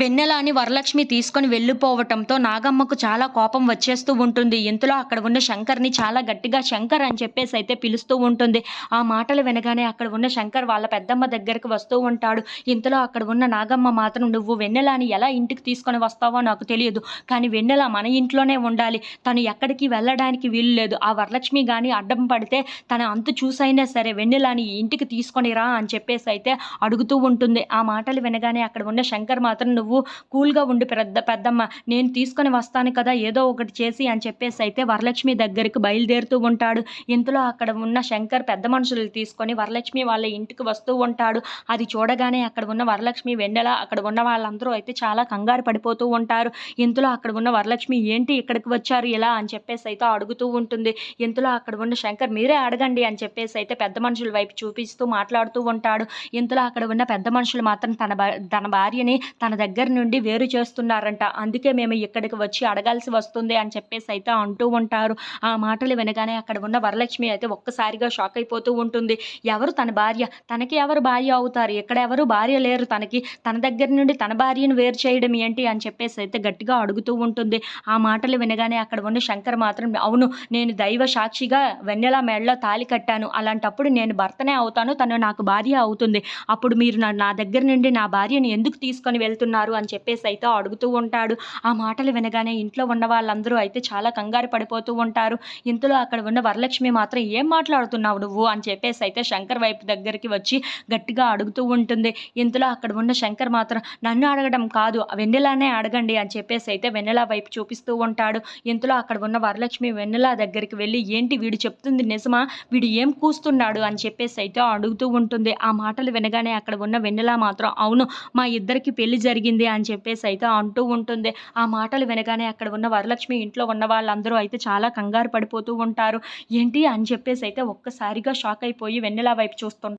వెన్నెలని వరలక్ష్మి తీసుకొని వెళ్ళిపోవటంతో నాగమ్మకు చాలా కోపం వచ్చేస్తూ ఉంటుంది. ఇంతలో అక్కడ ఉన్న శంకర్ని చాలా గట్టిగా శంకర్ అని చెప్పేసి అయితే పిలుస్తూ ఉంటుంది. ఆ మాటలు వినగానే అక్కడ ఉన్న శంకర్ వాళ్ళ పెద్దమ్మ దగ్గరికి వస్తూ ఉంటాడు. ఇంతలో అక్కడ ఉన్న నాగమ్మ మాత్రం నువ్వు వెన్నెలని ఎలా ఇంటికి తీసుకొని వస్తావో నాకు తెలియదు. కానీ వెన్నెల మన ఇంట్లోనే ఉండాలి. తను ఎక్కడికి వెళ్ళడానికి వీలు లేదు. ఆ వరలక్ష్మి కానీ అడ్డం పడితే తన అంతు చూసైనా సరే వెన్నెలని ఇంటికి తీసుకొని రా అని చెప్పేసి అయితే అడుగుతూ ఉంటుంది. ఆ మాటలు వినగానే అక్కడ ఉన్న శంకర్ మాత్రం నువ్వు కూల్గా ఉండి పెద్ద పెద్దమ్మ. నేను తీసుకొని వస్తాను కదా ఏదో ఒకటి చేసి అని చెప్పేసి అయితే వరలక్ష్మి దగ్గరికి బయలుదేరుతూ ఉంటాడు. ఇంతలో అక్కడ ఉన్న శంకర్ పెద్ద మనుషులు తీసుకొని వరలక్ష్మి వాళ్ళ ఇంటికి వస్తూ ఉంటాడు. అది చూడగానే అక్కడ ఉన్న వరలక్ష్మి వెన్నెల అక్కడ ఉన్న వాళ్ళందరూ అయితే చాలా కంగారు పడిపోతూ ఉంటారు. ఇంతలో అక్కడ ఉన్న వరలక్ష్మి ఏంటి ఇక్కడికి వచ్చారు? ఇలా? అని చెప్పేసి అయితే అడుగుతూ ఉంటుంది. ఇంతలో అక్కడ ఉన్న శంకర్ మీరే అడగండి అని చెప్పేసి అయితే పెద్ద మనుషుల వైపు చూపిస్తూ మాట్లాడుతూ ఉంటాడు. ఇంతలో అక్కడ ఉన్న పెద్ద మనుషులు మాత్రం తన తన భార్యని తన దగ్గర దగ్గర నుండి వేరు చేస్తున్నారంట. అందుకే మేము ఇక్కడికి వచ్చి అడగాల్సి వస్తుంది అని చెప్పేసి అయితే అంటూ ఉంటారు. ఆ మాటలు వినగానే అక్కడ ఉన్న వరలక్ష్మి అయితే ఒక్కసారిగా షాక్ అయిపోతూ ఉంటుంది. ఎవరు తన భార్య? తనకి ఎవరు భార్య అవుతారు? ఇక్కడ ఎవరు భార్య లేరు తనకి. తన దగ్గర నుండి తన భార్యను వేరు చేయడం ఏంటి అని చెప్పేసి అయితే గట్టిగా అడుగుతూ ఉంటుంది. ఆ మాటలు వినగానే అక్కడ ఉన్న శంకర్ మాత్రం అవును నేను దైవ సాక్షిగా వెన్నెల మెడలో తాలి కట్టాను. అలాంటప్పుడు నేను భర్తనే అవుతాను. తను నాకు భార్య అవుతుంది. అప్పుడు మీరు నా నా దగ్గర నుండి నా భార్యను ఎందుకు తీసుకొని వెళ్తున్నారు? అని చెప్పేసి అయితే అడుగుతూ ఉంటాడు. ఆ మాటలు వినగానే ఇంట్లో ఉన్న వాళ్ళందరూ అయితే చాలా కంగారు పడిపోతూ ఉంటారు. ఇంతలో అక్కడ ఉన్న వరలక్ష్మి మాత్రం ఏం మాట్లాడుతున్నావు నువ్వు? అని చెప్పేసి అయితే శంకర్ వైపు దగ్గరికి వచ్చి గట్టిగా అడుగుతూ ఉంటుంది. ఇంతలో అక్కడ ఉన్న శంకర్ మాత్రం నన్ను అడగడం కాదు వెన్నెలానే అడగండి అని చెప్పేసి అయితే వెన్నెల వైపు చూపిస్తూ ఉంటాడు. ఇంతలో అక్కడ ఉన్న వరలక్ష్మి వెన్నెల దగ్గరికి వెళ్ళి ఏంటి వీడు చెప్తుంది నిజమా? వీడు ఏం కూస్తున్నాడు? అని చెప్పేసి అయితే అడుగుతూ ఉంటుంది. ఆ మాటలు వినగానే అక్కడ ఉన్న వెన్నెల మాత్రం అవును మా ఇద్దరికి పెళ్ళి జరిగింది అని చెప్పేసి అయితే అంటూ ఉంటుంది. ఆ మాటలు వినగానే అక్కడ ఉన్న వరలక్ష్మి ఇంట్లో ఉన్న వాళ్ళందరూ అయితే చాలా కంగారు పడిపోతూ ఉంటారు. ఏంటి అని చెప్పేసి అయితే ఒక్కసారిగా షాక్ అయిపోయి వెన్నెల వైపు చూస్తుంటారు